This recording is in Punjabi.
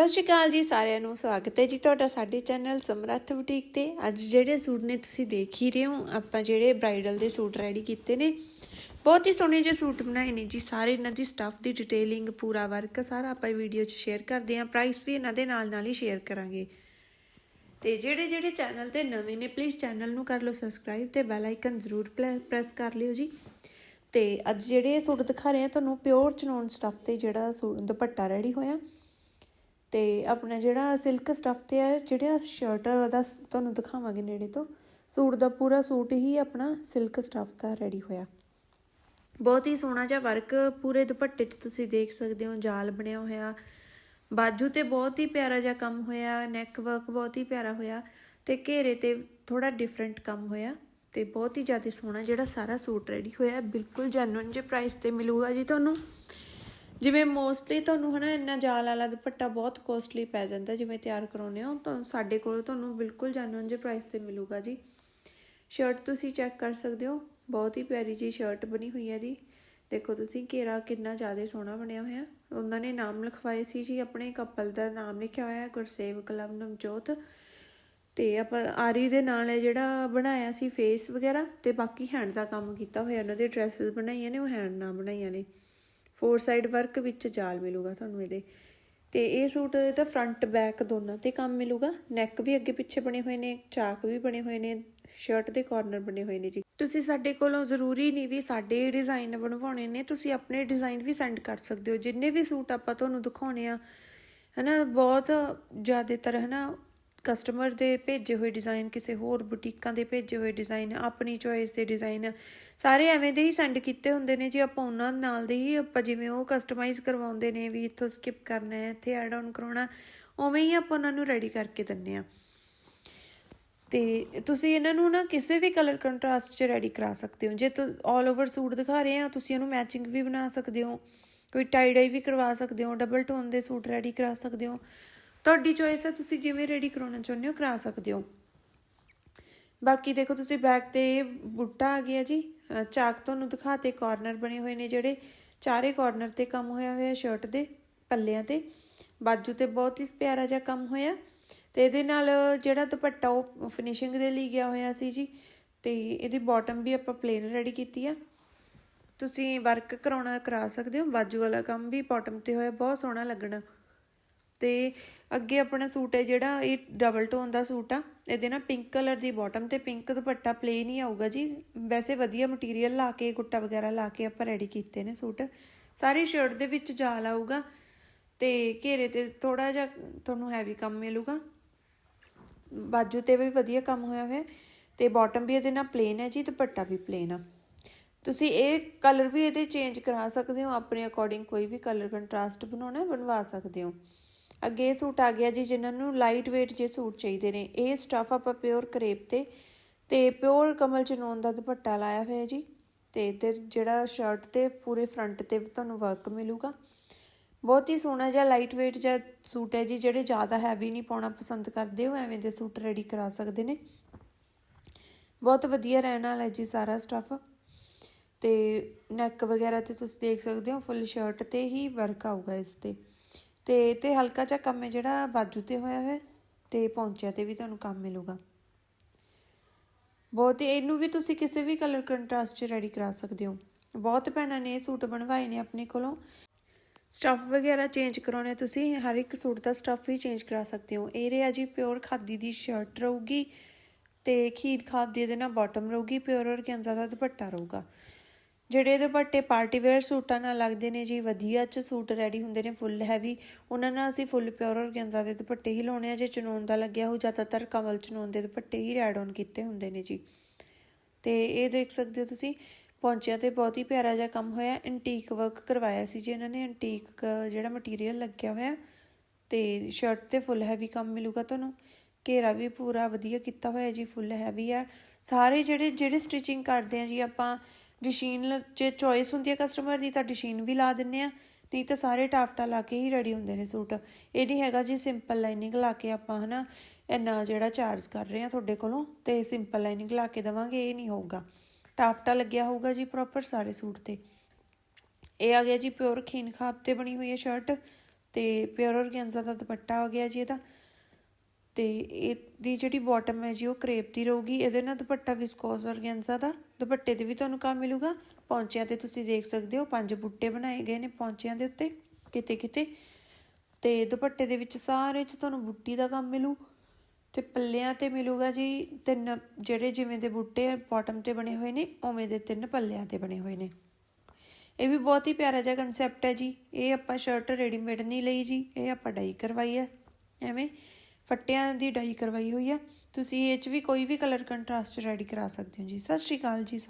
ਸਤਿ ਸ਼੍ਰੀ ਅਕਾਲ ਜੀ ਸਾਰਿਆਂ ਨੂੰ, ਸਵਾਗਤ ਹੈ ਜੀ ਤੁਹਾਡਾ ਸਾਡੇ ਚੈਨਲ ਸਮਰੱਥ ਬੁਟੀਕ ਤੇ। ਅੱਜ ਜਿਹੜੇ ਸੂਟ ਨੇ ਤੁਸੀਂ ਦੇਖ ਹੀ ਰਹੇ ਹੋ, ਆਪਾਂ ਜਿਹੜੇ ਬ੍ਰਾਈਡਲ ਦੇ ਸੂਟ ਰੈਡੀ ਕੀਤੇ ਨੇ। ਬਹੁਤ ਹੀ ਸੋਹਣੇ ਜਿਹੇ ਸੂਟ ਬਣਾਏ ਨੇ ਜੀ ਸਾਰੇ ਇਹਨਾਂ ਦੀ ਸਟੱਫ ਦੀ ਡਿਟੇਲਿੰਗ ਪੂਰਾ ਵਰਕ ਸਾਰਾ ਆਪਾਂ ਵੀਡੀਓ 'ਚ ਸ਼ੇਅਰ ਕਰਦੇ ਹਾਂ ਪ੍ਰਾਈਸ ਵੀ ਇਹਨਾਂ ਦੇ ਨਾਲ ਨਾਲ ਹੀ ਸ਼ੇਅਰ ਕਰਾਂਗੇ। ਤੇ ਜਿਹੜੇ ਜਿਹੜੇ ਚੈਨਲ ਤੇ ਨਵੇਂ ਨੇ ਪਲੀਜ਼ ਚੈਨਲ ਨੂੰ ਕਰ ਲਓ ਸਬਸਕ੍ਰਾਈਬ ਤੇ ਬੈਲ ਆਈਕਨ ਜ਼ਰੂਰ ਪ੍ਰੈਸ ਕਰ ਲਿਓ ਜੀ। ਤੇ ਅੱਜ ਜਿਹੜੇ ਇਹ ਸੂਟ ਦਿਖਾ ਰਹੇ ਹਾਂ, ਤੁਹਾਨੂੰ ਪਿਓਰ ਚਨੋਨ ਸਟੱਫ ਤੇ ਜਿਹੜਾ ਸੂਟ ਦੁਪੱਟਾ ਰੈਡੀ ਹੋਇਆ। ਤੇ ਆਪਣਾ ਜਿਹੜਾ ਸਿਲਕ ਸਟੱਫ ਤੇ ਹੈ ਜਿਹੜਾ ਸ਼ਰਟ ਦਾ ਤੁਹਾਨੂੰ ਦਿਖਾਵਾਂਗੇ ਨੇੜੇ ਤੋਂ, ਸੂਟ ਦਾ ਪੂਰਾ ਸੂਟ ਹੀ ਆਪਣਾ ਸਿਲਕ ਸਟੱਫ ਦਾ ਰੈਡੀ ਹੋਇਆ। ਬਹੁਤ ਹੀ ਸੋਹਣਾ ਜਿਹਾ ਵਰਕ ਪੂਰੇ ਦੁਪੱਟੇ 'ਚ ਤੁਸੀਂ ਦੇਖ ਸਕਦੇ ਹੋ, ਜਾਲ ਬਣਿਆ ਹੋਇਆ, ਬਾਜੂ ਤੇ ਬਹੁਤ ਹੀ ਪਿਆਰਾ ਜਿਹਾ ਕੰਮ ਹੋਇਆ ਨੈਕ ਵਰਕ ਬਹੁਤ ਹੀ ਪਿਆਰਾ ਹੋਇਆ ਤੇ ਘੇਰੇ ਤੇ ਥੋੜਾ ਡਿਫਰੈਂਟ ਕੰਮ ਹੋਇਆ ਤੇ ਬਹੁਤ ਹੀ ਜ਼ਿਆਦਾ ਸੋਹਣਾ ਜਿਹੜਾ ਸਾਰਾ ਸੂਟ ਰੈਡੀ ਹੋਇਆ, ਬਿਲਕੁਲ ਜੈਨੂਇਨ ਜੇ ਪ੍ਰਾਈਸ ਤੇ ਮਿਲੂਗਾ ਜੀ ਤੁਹਾਨੂੰ। ਜਿਵੇਂ ਮੋਸਟਲੀ ਤੁਹਾਨੂੰ ਹਨਾ ਇੰਨਾ ਜਾਲ ਵਾਲਾ ਦੁਪੱਟਾ ਬਹੁਤ ਕੋਸਟਲੀ ਪੈ ਜਾਂਦਾ, ਜਿਵੇਂ ਤਿਆਰ ਕਰਾਉਨੇ ਹੋ, ਤਾਂ ਸਾਡੇ ਕੋਲ ਤੁਹਾਨੂੰ ਬਿਲਕੁਲ ਜੈਨੂਇਨ ਜੇ ਪ੍ਰਾਈਸ ਤੇ ਮਿਲੂਗਾ ਜੀ। ਸ਼ਰਟ ਤੁਸੀਂ ਚੈੱਕ ਕਰ ਸਕਦੇ ਹੋ, ਬਹੁਤ ਹੀ ਪਿਆਰੀ ਜੀ ਸ਼ਰਟ ਬਣੀ ਹੋਈ ਹੈ ਦੀ ਦੇਖੋ ਤੁਸੀਂ ਘੇਰਾ ਕਿੰਨਾ ਜ਼ਿਆਦਾ ਸੋਹਣਾ ਬਣਿਆ ਹੋਇਆ। ਉਹਨਾਂ ਨੇ ਨਾਮ ਲਿਖਵਾਏ ਸੀ ਜੀ, ਆਪਣੇ ਕਪਲ ਦਾ ਨਾਮ ਲਿਖਿਆ ਹੋਇਆ ਹੈ, ਗੁਰਸੇਵ ਕਲਮ ਨਵਜੋਤ। ਤੇ ਆਪਾਂ ਆਰੀ ਦੇ ਨਾਲ ਜਿਹੜਾ ਬਣਾਇਆ ਸੀ ਫੇਸ ਵਗੈਰਾ, ਤੇ ਬਾਕੀ ਹੈਂਡ ਦਾ ਕੰਮ ਕੀਤਾ ਹੋਇਆ, ਉਹਨਾਂ ਦੇ ਡਰੈਸਸ ਬਣਾਈਆਂ ਨੇ, ਉਹ ਹੈਂਡ ਨਾਲ ਬਣਾਈਆਂ ਨੇ। ਫੋਰ ਸਾਈਡ ਵਰਕ ਵਿੱਚ ਜਾਲ ਮਿਲੂਗਾ ਤੁਹਾਨੂੰ ਇਹਦੇ। ਤੇ ਇਹ ਸੂਟ ਇਹਦਾ ਫਰੰਟ ਬੈਕ ਦੋਨਾਂ ਤੇ ਕੰਮ ਮਿਲੂਗਾ। ਨੈਕ ਵੀ ਅੱਗੇ ਪਿੱਛੇ ਬਣੇ ਹੋਏ ਨੇ, ਚਾਕ ਵੀ ਬਣੇ ਹੋਏ ਨੇ ਸ਼ਰਟ ਦੇ ਕਾਰਨਰ ਬਣੇ ਹੋਏ ਨੇ ਜੀ। ਤੁਸੀਂ ਸਾਡੇ ਕੋਲੋਂ ਜ਼ਰੂਰੀ ਨਹੀਂ ਵੀ ਸਾਡੇ ਡਿਜ਼ਾਈਨ ਬਣਵਾਉਣੇ ਨੇ, ਤੁਸੀਂ ਆਪਣੇ ਡਿਜ਼ਾਈਨ ਵੀ ਸੈਂਡ ਕਰ ਸਕਦੇ ਹੋ। ਜਿੰਨੇ ਵੀ ਸੂਟ ਆਪਾਂ ਤੁਹਾਨੂੰ ਦਿਖਾਉਣੇ ਆ, ਹਨਾ, ਬਹੁਤ ਜ਼ਿਆਦਾਤਰ, ਹਨਾ ਕਸਟਮਰ ਦੇ ਭੇਜੇ ਹੋਏ ਡਿਜ਼ਾਈਨ ਕਿਸੇ ਹੋਰ ਬੁਟੀਕਾਂ ਦੇ ਭੇਜੇ ਹੋਏ ਡਿਜ਼ਾਈਨ ਆਪਣੀ ਚੋਇਸ ਦੇ ਡਿਜ਼ਾਈਨ ਸਾਰੇ ਐਵੇਂ ਦੇ ਹੀ ਸੈਂਡ ਕੀਤੇ ਹੁੰਦੇ ਨੇ ਜੀ ਆਪਾਂ ਉਹਨਾਂ ਨਾਲ ਦੇ ਹੀ ਆਪਾਂ ਜਿਵੇਂ ਉਹ ਕਸਟਮਾਈਜ਼ ਕਰਵਾਉਂਦੇ ਨੇ ਵੀ ਇੱਥੋਂ ਸਕਿਪ ਕਰਨਾ ਹੈ, ਇੱਥੇ ਐਡ ਆਨ ਕਰਾਉਣਾ, ਉਵੇਂ ਹੀ ਆਪਾਂ ਉਹਨਾਂ ਨੂੰ ਰੈਡੀ ਕਰਕੇ ਦਿੰਨੇ ਆ ਤੇ ਤੁਸੀਂ ਇਹਨਾਂ ਨੂੰ ਨਾ ਕਿਸੇ ਵੀ ਕਲਰ ਕੰਟਰਾਸਟ 'ਚ ਰੈਡੀ ਕਰਾ ਸਕਦੇ ਹੋ। ਜੇ ਤੁਸੀਂ 올 ਓਵਰ ਸੂਟ ਦਿਖਾ ਰਹੇ ਆ, ਤੁਸੀਂ ਇਹਨੂੰ ਮੈਚਿੰਗ ਵੀ ਬਣਾ ਸਕਦੇ ਹੋ, ਕੋਈ ਟਾਈ ਡਾਈ ਵੀ ਕਰਵਾ ਸਕਦੇ ਹੋ ਡਬਲ ਟੋਨ ਦੇ ਸੂਟ ਰੈਡੀ ਕਰਾ ਸਕਦੇ ਹੋ। ਤੁਹਾਡੀ ਚੋਇਸ ਹੈ, ਤੁਸੀਂ ਜਿਵੇਂ ਰੈਡੀ ਕਰਾਉਣਾ ਚਾਹੁੰਦੇ ਹੋ, ਕਰਾ ਸਕਦੇ ਹੋ। ਬਾਕੀ ਦੇਖੋ, ਤੁਸੀਂ ਬੈਕ ਤੇ ਬੁੱਟਾ ਆ ਗਿਆ ਜੀ। ਚਾਕ ਤੁਹਾਨੂੰ ਦਿਖਾਤੇ ਕਾਰਨਰ ਬਣੇ ਹੋਏ ਨੇ ਜਿਹੜੇ। ਚਾਰੇ ਕਾਰਨਰ ਤੇ ਕੰਮ ਹੋਇਆ ਹੋਇਆ ਸ਼ਰਟ ਦੇ, ਪੱਲਿਆਂ ਤੇ। ਬਾਜੂ ਤੇ ਬਹੁਤ ਹੀ ਪਿਆਰਾ ਜਿਹਾ ਕੰਮ ਹੋਇਆ। ਤੇ ਇਹਦੇ ਨਾਲ ਜਿਹੜਾ ਦੁਪੱਟਾ, ਉਹ ਫਿਨਿਸ਼ਿੰਗ ਦੇ ਲਈ ਗਿਆ ਹੋਇਆ ਸੀ ਜੀ। ਤੇ ਇਹਦੀ ਬਾਟਮ ਵੀ ਆਪਾਂ ਪਲੇਨ ਰੈਡੀ ਕੀਤੀ ਆ। ਤੁਸੀਂ ਵਰਕ ਕਰਾਉਣਾ, ਕਰਾ ਸਕਦੇ ਹੋ। ਬਾਜੂ ਵਾਲਾ ਕੰਮ ਵੀ ਬਾਟਮ ਤੇ ਹੋਇਆ, ਬਹੁਤ ਸੋਹਣਾ ਲੱਗਣਾ। ਤੇ ਅੱਗੇ ਆਪਣਾ ਸੂਟ ਹੈ ਜਿਹੜਾ, ਇਹ ਡਬਲ ਟੋਨ ਦਾ ਸੂਟ ਆ। ਇਹਦੇ ਨਾਲ ਪਿੰਕ ਕਲਰ ਦੀ ਬਾਟਮ ਤੇ ਪਿੰਕ ਦੁਪੱਟਾ ਪਲੇਨ ਹੀ ਆਊਗਾ ਜੀ। ਵੈਸੇ ਵਧੀਆ ਮਟੀਰੀਅਲ ਲਾ ਕੇ, ਗੁੱਟਾ ਵਗੈਰਾ ਲਾ ਕੇ ਆਪਾਂ ਰੈਡੀ ਕੀਤੇ ਨੇ ਸੂਟ। ਸਾਰੀ ਸ਼ਰਟ ਦੇ ਵਿੱਚ ਜਾਲ ਆਊਗਾ ਤੇ ਘੇਰੇ ਤੇ ਥੋੜਾ ਜਿਹਾ ਤੁਹਾਨੂੰ ਹੈਵੀ ਕੰਮ ਮਿਲੂਗਾ। ਬਾਜੂ ਤੇ ਵੀ ਵਧੀਆ ਕੰਮ ਹੋਇਆ ਹੋਇਆ ਤੇ ਬਾਟਮ ਵੀ ਇਹਦੇ ਨਾਲ ਪਲੇਨ ਹੈ ਜੀ, ਦੁਪੱਟਾ ਵੀ ਪਲੇਨ ਆ। ਤੁਸੀਂ ਇਹ ਕਲਰ ਵੀ ਇਹਦੇ ਚੇਂਜ ਕਰਾ ਸਕਦੇ ਹੋ, ਆਪਣੇ ਅਕੋਰਡਿੰਗ ਕੋਈ ਵੀ ਕਲਰ ਕੰਟਰਾਸਟ ਬਣਾਉਣਾ, ਬਣਵਾ ਸਕਦੇ ਹੋ। ਅੱਗੇ ਇਹ ਸੂਟ ਆ ਗਿਆ ਜੀ, ਜਿਨ੍ਹਾਂ ਨੂੰ ਲਾਈਟ weight ਜੇ ਸੂਟ ਚਾਹੀਦੇ ਨੇ। ਇਹ ਸਟਫ ਆਪਾਂ ਪਿਓਰ ਕਰੇਪ ਤੇ ਤੇ ਪਿਓਰ ਕਮਲ ਚਨੋਨ ਦਾ ਦੁਪੱਟਾ ਲਾਇਆ ਹੋਇਆ ਜੀ। ਤੇ ਇਧਰ ਜਿਹੜਾ ਸ਼ਰਟ ਤੇ ਪੂਰੇ ਫਰੰਟ ਤੇ ਤੁਹਾਨੂੰ ਵਰਕ ਮਿਲੂਗਾ। ਬਹੁਤ ਹੀ ਸੋਹਣਾ ਜਿਹਾ ਲਾਈਟ weight ਜਿਹਾ ਸੂਟ ਹੈ ਜੀ, ਜਿਹੜੇ ਜ਼ਿਆਦਾ ਹੈਵੀ ਨਹੀਂ ਪਾਉਣਾ ਪਸੰਦ ਕਰਦੇ ਹੋ ਐਵੇਂ ਦੇ ਸੂਟ ਰੈਡੀ ਕਰਾ ਸਕਦੇ ਨੇ। ਬਹੁਤ ਵਧੀਆ ਰਹਿਣ ਵਾਲਾ ਹੈ ਜੀ ਸਾਰਾ ਸਟਫ ਤੇ ਨੈਕ ਵਗੈਰਾ ਤੇ ਤੁਸੀਂ ਦੇਖ ਸਕਦੇ ਹੋ ਫੁੱਲ ਸ਼ਰਟ ਤੇ ਹੀ ਵਰਕ ਆਊਗਾ ਇਸ ਤੇ। ਤੇ ਤੇ ਹਲਕਾ ਜਿਹਾ ਕੰਮ ਹੈ ਜਿਹੜਾ ਬਾਜੂ ਤੇ ਹੋਇਆ ਹੋਇਆ, ਤੇ ਪੌਂਚਿਆਂ ਤੇ ਵੀ ਤੁਹਾਨੂੰ ਕੰਮ ਮਿਲੂਗਾ। ਬਹੁਤ ਇਹਨੂੰ ਵੀ ਤੁਸੀਂ ਕਿਸੇ ਵੀ ਕਲਰ ਕੰਟਰਾਸਟ 'ਚ ਰੈਡੀ ਕਰਾ ਸਕਦੇ ਹੋ। ਬਹੁਤ ਭੈਣਾਂ ਨੇ ਇਹ ਸੂਟ ਬਣਵਾਏ ਨੇ ਆਪਣੇ ਕੋਲੋਂ। ਸਟਫ ਵਗੈਰਾ ਚੇਂਜ ਕਰਾਉਣੇ ਤੁਸੀਂ, ਹਰ ਇੱਕ ਸੂਟ ਦਾ ਸਟਫ ਵੀ ਚੇਂਜ ਕਰਾ ਸਕਦੇ ਹੋ। ਇਹ ਰਿਹਾ ਜੀ ਪਿਓਰ ਖਾਦੀ ਦੀ ਸ਼ਰਟ ਰਹੂਗੀ ਤੇ ਖੀਰ ਖਾਦੀ ਦੇ ਨਾਲ ਬਾਟਮ ਰਹੂਗੀ ਪਿਓਰ ਔਰਗੈਂਜ਼ਾ ਦਾ ਦੁਪੱਟਾ ਰਹੂਗਾ। ਜਿਹੜੇ ਦੁਪੱਟੇ ਪਾਰਟੀ ਵੇਅਰ ਸੂਟਾਂ ਨਾਲ ਲੱਗਦੇ ਨੇ ਜੀ, ਵਧੀਆ ਚ ਸੂਟ ਰੈਡੀ ਹੁੰਦੇ ਨੇ ਫੁੱਲ ਹੈਵੀ ਉਹਨਾਂ ਨਾਲ ਅਸੀਂ ਫੁੱਲ ਪਿਓਰ ਔਰਗੈਂਜ਼ਾ ਦੇ ਦੁਪੱਟੇ ਹੀ ਲਾਉਣੇ ਆ, ਜੇ ਚਨੋਨ ਦਾ ਲੱਗਿਆ ਹੋ ਜ਼ਿਆਦਾਤਰ ਕਮਲ ਚਨੋਨ ਦੇ ਦੁਪੱਟੇ ਹੀ ਐਡ ਔਨ ਕੀਤੇ ਹੁੰਦੇ ਨੇ ਜੀ। ਤੇ ਇਹ ਦੇਖ ਸਕਦੇ ਹੋ ਤੁਸੀਂ, ਪੌਂਚਿਆਂ ਤੇ ਬਹੁਤ ਹੀ ਪਿਆਰਾ ਜਿਹਾ ਕੰਮ ਹੋਇਆ ਐਂਟੀਕ ਵਰਕ ਕਰਵਾਇਆ ਸੀ ਜੀ ਇਹਨਾਂ ਨੇ ਐਂਟੀਕ ਜਿਹੜਾ ਮਟੀਰੀਅਲ ਲੱਗਿਆ ਹੋਇਆ। ਤੇ ਸ਼ਰਟ ਤੇ ਫੁੱਲ ਹੈਵੀ ਕੰਮ ਮਿਲੂਗਾ ਤੁਹਾਨੂੰ। ਘੇਰਾ ਵੀ ਪੂਰਾ ਵਧੀਆ ਕੀਤਾ ਹੋਇਆ ਜੀ ਫੁੱਲ ਹੈਵੀ ਆ। ਸਾਰੇ ਜਿਹੜੇ ਜਿਹੜੇ ਸਟਿਚਿੰਗ ਕਰਦੇ ਆ ਜੀ ਆਪਾਂ ਡਿਸ਼ੀਨ ਜੇ ਚੋਇਸ ਹੁੰਦੀ ਹੈ ਕਸਟਮਰ ਦੀ ਤਾਂ ਡਿਸ਼ੀਨ ਵੀ ਲਾ ਦਿੰਨੇ ਆ ਨਹੀਂ ਤਾਂ ਸਾਰੇ ਟਾਫਟਾ ਲਾ ਕੇ ਹੀ ਰੈਡੀ ਹੁੰਦੇ ਨੇ ਸੂਟ। ਇਹ ਨਹੀਂ ਹੈਗਾ ਜੀ ਸਿੰਪਲ ਲਾਈਨਿੰਗ ਲਾ ਕੇ ਆਪਾਂ ਹਨਾ, ਇੰਨਾ ਜਿਹੜਾ ਚਾਰਜ ਕਰ ਰਹੇ ਆ ਤੁਹਾਡੇ ਕੋਲੋਂ, ਤੇ ਸਿੰਪਲ ਲਾਈਨਿੰਗ ਲਾ ਕੇ ਦਵਾਂਗੇ, ਇਹ ਨਹੀਂ ਹੋਊਗਾ। ਟਾਫਟਾ ਲੱਗਿਆ ਹੋਊਗਾ ਜੀ ਪ੍ਰੋਪਰ ਸਾਰੇ ਸੂਟ ਤੇ। ਇਹ ਆ ਗਿਆ ਜੀ ਪਿਓਰ ਖੀਨ ਖਾਬ ਤੇ ਬਣੀ ਹੋਈ ਹੈ ਸ਼ਰਟ ਤੇ ਪਿਓਰ ਔਰਗੈਂਜ਼ਾ ਦਾ ਦੁਪੱਟਾ ਹੋ ਗਿਆ ਜੀ ਇਹਦਾ। ਤੇ ਇਹਦੀ ਜਿਹੜੀ ਬਾਟਮ ਹੈ ਜੀ, ਉਹ ਕਰੇਪ ਦੀ ਰਹੂਗੀ। ਇਹਦੇ ਨਾਲ ਦੁਪੱਟਾ ਵਿਸਕੋਸ ਔਰਗੈਂਜ਼ਾ ਦਾ, ਦੁਪੱਟੇ ਤੇ ਵੀ ਤੁਹਾਨੂੰ ਕੰਮ ਮਿਲੂਗਾ। ਪੌਂਚਿਆਂ ਤੇ ਤੁਸੀਂ ਦੇਖ ਸਕਦੇ ਹੋ, ਪੰਜ ਬੁੱਟੇ ਬਣਾਏ ਗਏ ਨੇ ਪੌਂਚਿਆਂ ਦੇ ਉੱਤੇ, ਕਿਤੇ ਕਿਤੇ। ਤੇ ਦੁਪੱਟੇ ਦੇ ਵਿੱਚ ਸਾਰੇ 'ਚ ਤੁਹਾਨੂੰ ਬੁੱਟੀ ਦਾ ਕੰਮ ਮਿਲੂ। ਤੇ ਪੱਲਿਆਂ ਤੇ ਮਿਲੂਗਾ ਜੀ, ਤਿੰਨ ਜਿਹੜੇ ਜਿਵੇਂ ਦੇ ਬੁੱਟੇ ਬਾਟਮ ਤੇ ਬਣੇ ਹੋਏ ਨੇ, ਉਵੇਂ ਦੇ ਤਿੰਨ ਪੱਲਿਆਂ ਤੇ ਬਣੇ ਹੋਏ ਨੇ। ਇਹ ਵੀ ਬਹੁਤ ਹੀ ਪਿਆਰਾ ਜਿਹਾ ਕਨਸੈਪਟ ਹੈ ਜੀ। ਇਹ ਆਪਾਂ ਸ਼ਰਟ ਰੈਡੀਮੇਡ ਨਹੀਂ ਲਈ ਜੀ, ਇਹ ਆਪਾਂ ਡਾਈ ਕਰਵਾਈ ਹੈ। ਐਵੇਂ ਫੱਟਿਆਂ ਦੀ ਡਾਈ ਕਰਵਾਈ ਹੋਈ ਆ। ਤੁਸੀਂ ਇਹ 'ਚ ਵੀ ਕੋਈ ਵੀ ਕਲਰ ਕੰਟਰਾਸਟ ਰੈਡੀ ਕਰਾ ਸਕਦੇ ਹੋ ਜੀ। ਸਤਿ ਸ਼੍ਰੀ ਅਕਾਲ ਜੀ।